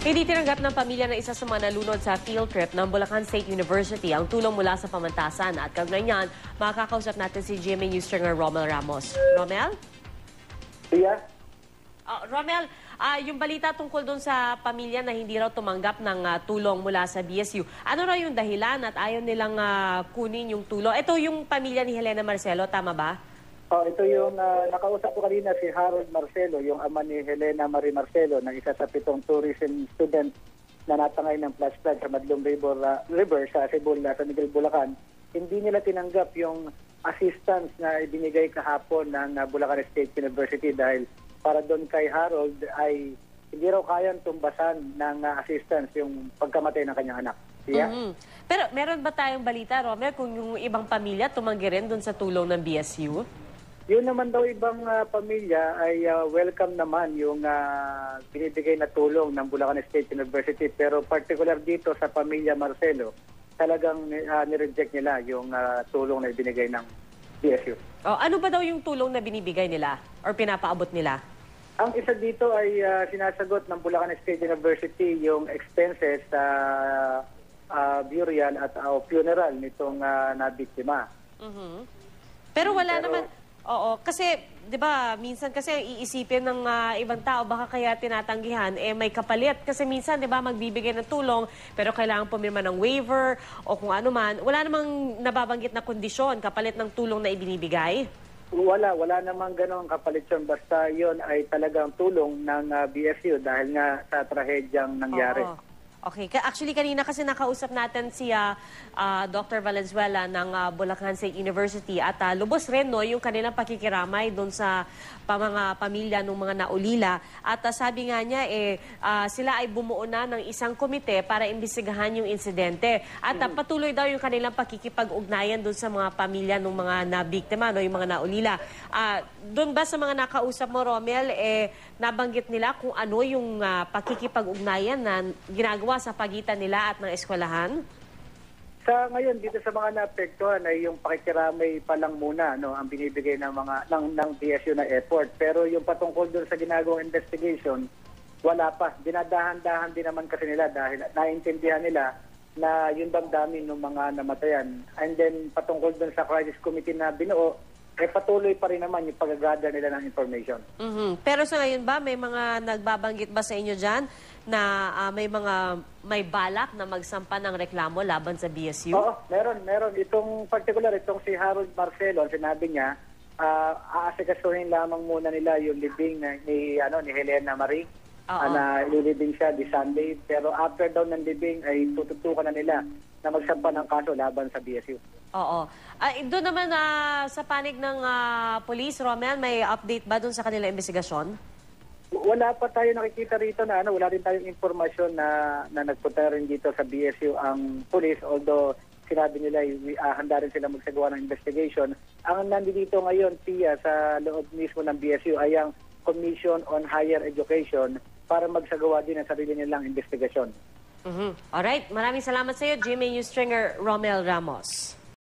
Hindi tinanggap ng pamilya ng isa sa mga nalunod sa field trip ng Bulacan State University ang tulong mula sa pamantasan. At kaugnay niyan, makakausap natin si GMA News Stringer Romel Ramos. Romel? Tia, Ah, Romel, ah, yung balita tungkol doon sa pamilya na hindi raw tumanggap ng ah, tulong mula sa BSU. Ano raw yung dahilan at ayaw nilang ah, kunin yung tulong? Ito yung pamilya ni Helena Marcelo, tama ba? Oh, ito yung ah, nakausap ko kanina si Harold Marcelo, yung ama ni Helena Marie Marcelo, na isa sa pitong tourism student na natangay ng flash flood sa Madlong River, ah, River sa Cebu, ah, sa Miguel, Bulacan. Hindi nila tinanggap yung assistance na ibinigay kahapon ng ah, Bulacan State University dahil para doon kay Harold ay hindi raw kayang tumbasan ng ah, assistance yung pagkamatay ng kanyang anak. Tia? Mhm. Pero meron ba tayong balita, Romel, kung yung ibang pamilya tumanggi rin doon sa tulong ng BSU? Yun naman daw ibang ah, pamilya ay ah, welcome naman yung ah, binibigay na tulong ng Bulacan State University pero particular dito sa pamilya Marcelo talagang uh, nireject nila yung ah, tulong na ibinigay ng BSU. O, ano ba daw yung tulong na binibigay nila or pinapaabot nila? Ang isa dito ay ah, sinasagot ng Bulacan State University yung expenses sa uh, burial at ah, funeral nitong ah, nabiktima. Mhm. Pero wala Pero- naman, oo, kasi 'di ba, minsan kasi iisipin ng ah, ibang tao baka kaya tinatanggihan eh may kapalit kasi minsan 'di ba magbibigay ng tulong pero kailangan pumirma ng waiver o kung ano man. Wala namang nababanggit na kondisyon kapalit ng tulong na ibinibigay. Wala, wala namang ganong kapalit yun. Basta yun ay talagang tulong ng ah, BSU dahil nga sa trahedyang nangyari. Oo. Okay. Ka- Actually, kanina kasi nakausap natin si ah, ah, Dr. Valenzuela ng ah, Bulacan State University at ah, lubos rin no, yung kanilang pakikiramay doon sa pa mga pamilya ng mga naulila. At ah, sabi nga niya, eh, ah, sila ay bumuo na ng isang komite para imbestigahan yung insidente. At ah, patuloy daw yung kanilang pakikipag-ugnayan doon sa mga pamilya ng mga nabiktima, no, yung mga naulila. Ah, doon ba sa mga nakausap mo, Romel, eh, nabanggit nila kung ano yung ah, pakikipag-ugnayan na ginagawa sa pagitan nila at ng eskwelahan? Sa ngayon dito sa mga naapektuhan ay yung pakikiramay pa lang muna no ang binibigay ng mga ng ng BSU na effort. Pero yung patungkol doon sa ginagawang investigation wala pa. Dinadahan-dahan din naman kasi nila dahil naintindihan nila na yung damdamin ng mga namatayan. And then patungkol doon sa crisis committee na binuo eh patuloy pa rin naman yung pag-gather nila ng information. Mhm. Pero sa ngayon ba, may mga nagbabanggit ba sa inyo dyan na ah, may mga may balak na magsampa ng reklamo laban sa BSU? Oo, meron, meron. Itong particular, itong si Harold Marcelo, sinabi niya, uh, aasikasuhin lamang muna nila yung libing na, ni, ano, ni Helena Marie. Oo. ah, na ililibing siya di Sunday. Pero after daw ng libing ay tututukan na nila na magsampa ng kaso laban sa BSU. Oo. Ay, doon naman ah, sa panig ng ah, police, Romel, may update ba doon sa kanilang investigasyon? Wala pa tayo nakikita rito na ano, wala rin tayong informasyon na, na nagpunta rin dito sa BSU ang police although sinabi nila uh, handa rin sila magsagawa ng investigation. Ang nandito ngayon, Tia, sa loob mismo ng BSU ay ang Commission on Higher Education para magsagawa din ng sarili nilang investigasyon. Mhm. Alright, maraming salamat sa iyo, Jimmy News Stringer Romel Ramos.